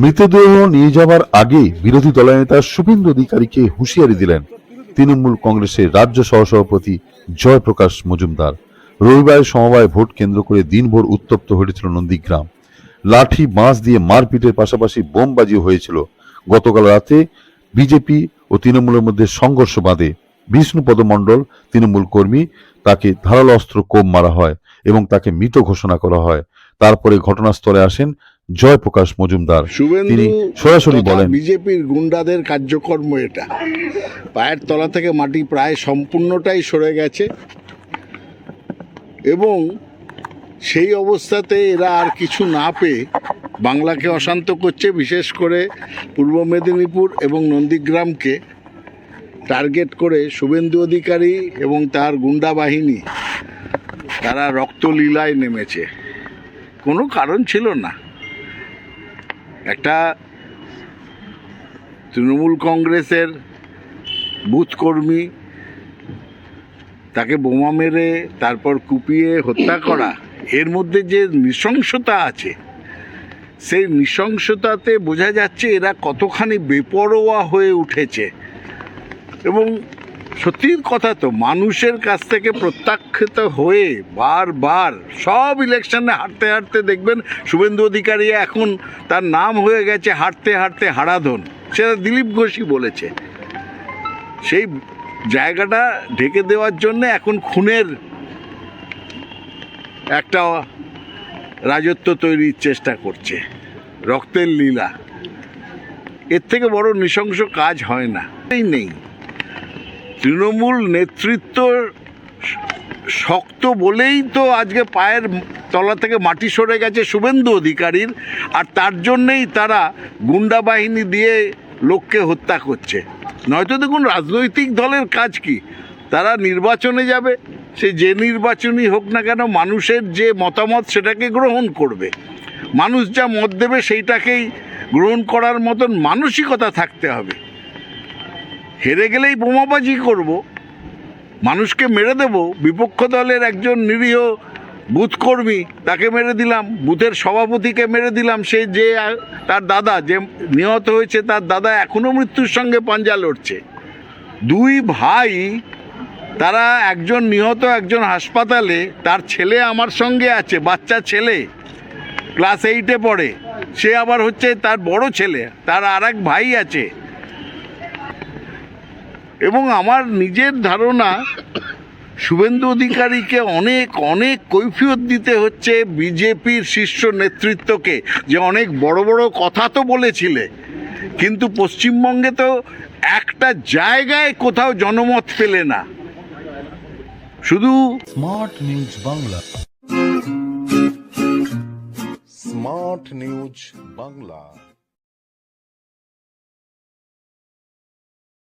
মৃতদেহ নিয়ে যাওয়ার আগে বিরোধী দলনেতা শুভেন্দু অধিকারীকে হুঁশিয়ারি দিলেন। তৃণমূল কংগ্রেসের রাজ্য সহসভাপতি জয়প্রকাশ মজুমদার। রবিবার সমবায় ভোট কেন্দ্র করে দিনভর উত্তপ্ত হয়েছিল নন্দীগ্রাম। লাঠি, বাঁশ দিয়ে মারপিটের পাশাপাশি বোমবাজি হয়েছিল। গতকাল রাতে বিজেপি ও তৃণমূলের মধ্যে সংঘর্ষ বাঁধে। বিষ্ণুপদ মণ্ডল, তৃণমূল কর্মী, তাকে ধারালো অস্ত্র কোপ মারা হয় এবং তাকে মৃত ঘোষণা করা হয়। তারপরে ঘটনাস্থলে আসেন জয়প্রকাশ মজুমদার। শুভেন্দু তিনি সরাসরি বলেন বিজেপির গুন্ডাদের কার্যকর্ম এটা। পায়ের তলা থেকে মাটি প্রায় সম্পূর্ণটাই সরে গেছে। এবং সেই অবস্থাতে এরা আর কিছু না পেয়ে বাংলাকে অশান্ত করছে বিশেষ করে পূর্ব মেদিনীপুর এবং নন্দীগ্রামকে টার্গেট করে শুভেন্দু অধিকারী এবং তার গুন্ডা বাহিনী। তারা রক্তলীলায় নেমেছে। কোনো কারণ ছিল না। একটা তৃণমূল কংগ্রেসের বুথকর্মী তাকে বোমা মেরে, তারপর কুপিয়ে হত্যা করা, এর মধ্যে যে নৃশংসতা আছে, সেই নৃশংসতাতে বোঝা যাচ্ছে এরা কতখানি বেপরোয়া হয়ে উঠেছে। এবং সত্যির কথা তো, মানুষের কাছ থেকে প্রত্যাখ্যাত হয়ে বারবার সব ইলেকশনে হাঁটতে হাঁটতে দেখবেন শুভেন্দু অধিকারী এখন তার নাম হয়ে গেছে হাঁটতে হাঁটতে হারাধন। সেটা দিলীপ ঘোষই বলেছে। সেই জায়গাটা ঢেকে দেওয়ার জন্য এখন খুনের একটা রাজত্ব তৈরির চেষ্টা করছে, রক্তের লীলা। এর থেকে বড় নৃশংস কাজ হয় না। নেই। তৃণমূল নেতৃত্ব শক্ত বলেই তো আজকে পায়ের তলা থেকে মাটি সরে গেছে শুভেন্দু অধিকারীর, আর তার জন্যেই তারা গুন্ডা বাহিনী দিয়ে লোককে হত্যা করছে। নয়তো দেখুন রাজনৈতিক দলের কাজ কি? তারা নির্বাচনে যাবে, সে যে নির্বাচনই হোক না কেন মানুষের যে মতামত সেটাকে গ্রহণ করবে। মানুষ যা মত দেবে সেইটাকেই গ্রহণ করার মতন মানসিকতা থাকতে হবে। হেরে গেলেই বোমাবাজি করব। মানুষকে মেরে দেব। বিপক্ষ দলের একজন নিরীহ বুথ কর্মী তাকে মেরে দিলাম। বুথের সভাপতিকে মেরে দিলাম। সে যে, তার দাদা, যে নিহত হয়েছে, তার দাদা এখনও মৃত্যুর সঙ্গে পাঞ্জা লড়ছে। দুই ভাই, তারা একজন নিহত, একজন হাসপাতালে। তার ছেলে আমার সঙ্গে আছে, বাচ্চা ছেলে। ক্লাস এইটে পড়ে। সে আবার হচ্ছে তার বড় ছেলে। তার আর ভাই আছে। এবং আমার নিজের ধারণা শুভেন্দু অধিকারীকে অনেক অনেক কৈফিয়ত দিতে হচ্ছে বিজেপির শীর্ষ নেতৃত্বকে। যে অনেক বড় বড় কথা তো বলেছিলে। কিন্তু পশ্চিমবঙ্গে তো একটা জায়গায় কোথাও জনমত পেলে না। শুধু Smart News Bangla Smart News Bangla